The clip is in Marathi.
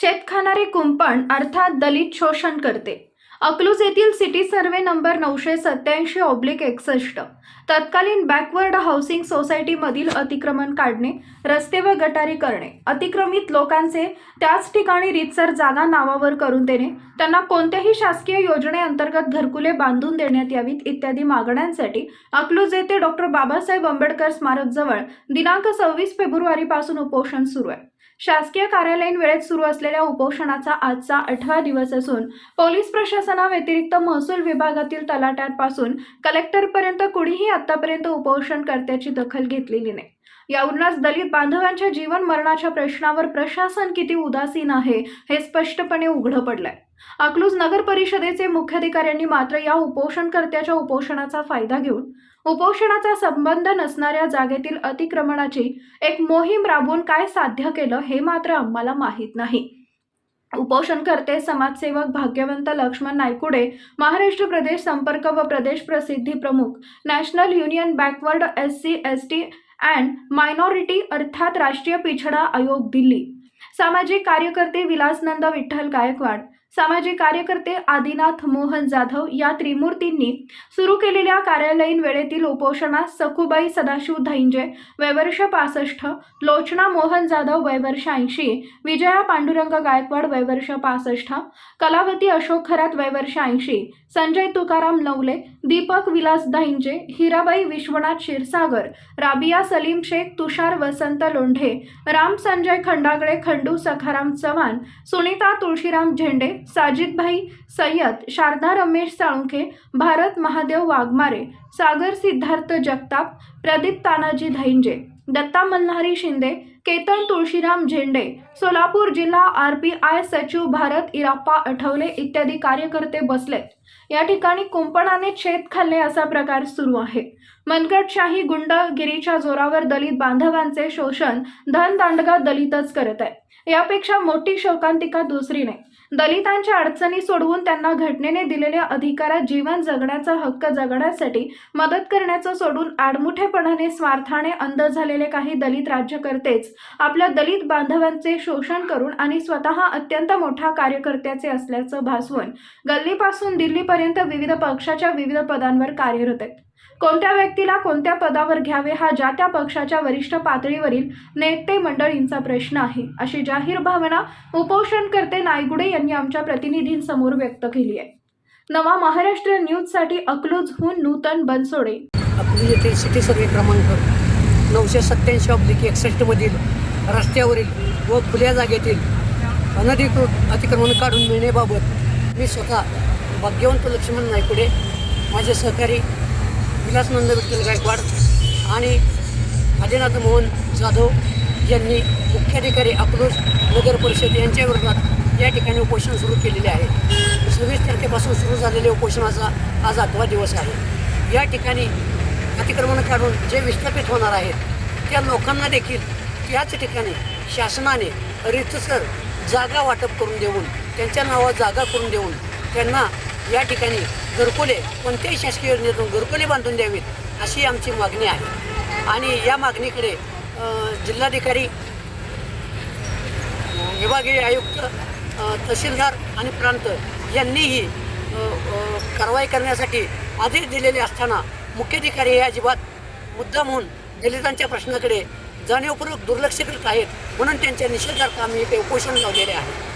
शेत खाणारे कुंपण अर्थात दलित शोषण करते. अकलूज येथील सिटी सर्वे नंबर नऊशे सत्याऐंशी ऑब्लिक एकसष्ट. तत्कालीन बॅकवर्ड हाऊसिंग सोसायटीमधील अतिक्रमण काढणे रस्ते व गटारी करणे अतिक्रमित लोकांचे त्याच ठिकाणी रीतसर जागा नावावर करून देणे त्यांना कोणत्याही शासकीय योजनेअंतर्गत घरकुले बांधून देण्यात यावीत इत्यादी मागण्यांसाठी अकलूज येथे डॉक्टर बाबासाहेब आंबेडकर स्मारकजवळ दिनांक सव्वीस फेब्रुवारीपासून उपोषण सुरू आहे. शासकीय कार्यालयीन वेळेत सुरू असलेल्या उपोषणाचा आजचा आठवा दिवस असून पोलीस प्रशासनाव्यतिरिक्त महसूल विभागातील तलाट्यांपासून कलेक्टरपर्यंत कुणीही आतापर्यंत उपोषण कर्त्याची दखल घेतलेली नाही. यावरूनच दलित बांधवांच्या जीवन मरणाच्या प्रश्नावर प्रशासन किती उदासीन आहे हे स्पष्टपणे उघडं पडलंय. अकलूज नगर परिषदेचे मुख्याधिकाऱ्यांनी मात्र या उपोषणकर्त्याच्या उपोषणाचा फायदा घेऊन उपोषणाचा संबंध नसणाऱ्या जागेतील अतिक्रमणाची एक मोहीम राबवून काय साध्य केलं हे मात्र आम्हाला माहीत नाही. उपोषणकर्ते समाजसेवक भाग्यवंत लक्ष्मण नायकुडे महाराष्ट्र प्रदेश संपर्क व प्रदेश प्रसिद्धी प्रमुख national union backward S C S T and minority अर्थात राष्ट्रीय पिछडा आयोग दिल्ली. सामाजिक कार्यकर्ते विलासनंद विठ्ठल गायकवाड सामाजिक कार्यकर्ते आदिनाथ मोहन जाधव या त्रिमूर्तींनी सुरू केलेल्या कार्यालयीन वेळेतील उपोषणास सखुबाई सदाशिव धैंजे वयवर्ष पासष्ट लोचना मोहन जाधव वयवर्ष ऐंशी विजया पांडुरंग गायकवाड वयवर्ष पासष्ट कलावती अशोक खरात वयवर्ष ऐंशी संजय तुकाराम नवले दीपक विलास धैंजे हिराबाई विश्वनाथ क्षीरसागर राबिया सलीम शेख तुषार वसंत लोंढे राम संजय खंडागळे खंडू सखाराम चव्हाण सुनीता तुळशीराम झेंडे साजिदभाई सय्यद शारदा रमेश साळुंखे भारत महादेव वाघमारे सागर सिद्धार्थ जगताप प्रदीप तानाजी धैंजे दत्ता मल्हारी शिंदे केतन तुळशीराम झेंडे सोलापूर जिल्हा आर पी आय सचिव भारत इराप्पा आठवले इत्यादी कार्यकर्ते बसलेत. या ठिकाणी कुंपणाने छेद खाल्ले असा प्रकार सुरू आहे. मनगटशाही गुंडगिरीच्या जोरावर दलित बांधवांचे शोषण धनदांडगा दलितच करत आहे. यापेक्षा मोठी शोकांतिका दुसरी नाही दलितांच्या अडचणी सोडवून त्यांना घटनेने दिलेल्या अधिकारात जीवन जगण्याचा हक्क जगण्यासाठी मदत करण्याचं सोडून आडमुठेपणाने स्वार्थाने अंध झालेले काही दलित राज्यकर्तेच आपल्या दलित बांधवांचे शोषण करून आणि स्वतः अत्यंत मोठा कार्यकर्त्याचे असल्याचं भासवून गल्लीपासून दिल्लीपर्यंत विविध पक्षाच्या विविध पदांवर कार्यरत आहेत. कोणत्या व्यक्तीला कोणत्या पदावर घ्यावे हा ज्या त्या पक्षाच्या वरिष्ठ पातळीवरील नेते मंडळींचा प्रश्न आहे अशी जाहीर भावना उपोषणकर्ते नायगुडे यांनी आमच्या प्रतिनिधींसमोर व्यक्त केली आहे. नवा महाराष्ट्र न्यूजसाठी अकलूजहून नूतन बनसोडे. आपली येथील सिटी सर्वे क्रमांक नऊशे सत्त्याऐंशी ऑब्लिक एकसष्टमधील रस्त्यावरील व खुल्या जागेतील अनधिकृत अतिक्रमण काढून मिळण्याबाबत मी स्वतः भाग्यवंत लक्ष्मण नायकुडे माझे सहकारी विलासनंद विठ्ठल गायकवाड आणि आदिनाथ मोहन जाधव यांनी मुख्याधिकारी अकलूज नगर परिषद यांच्या विरोधात या ठिकाणी उपोषण सुरू केलेले आहे. सव्वीस तारखेपासून सुरू झालेल्या उपोषणाचा आज आठवा दिवस आहे. या ठिकाणी अतिक्रमण काढून जे विस्थापित होणार आहेत त्या लोकांना देखील त्याच ठिकाणी शासनाने रितसर जागा वाटप करून देऊन त्यांच्या नावावर जागा करून देऊन त्यांना या ठिकाणी घरकुले कोणत्याही शासकीय योजनेतून घरकुले बांधून द्यावीत अशी आमची मागणी आहे. आणि या मागणीकडे जिल्हाधिकारी विभागीय आयुक्त तहसीलदार आणि प्रांत यांनीही कारवाई करण्यासाठी आदेश दिलेले असताना मुख्याधिकारी हे अजिबात मुद्दाम होऊन दलितांच्या प्रश्नाकडे जाणीवपूर्वक दुर्लक्ष करत आहेत म्हणून त्यांच्या निषेधार्थ आम्ही इथे उपोषण लावलेले आहे.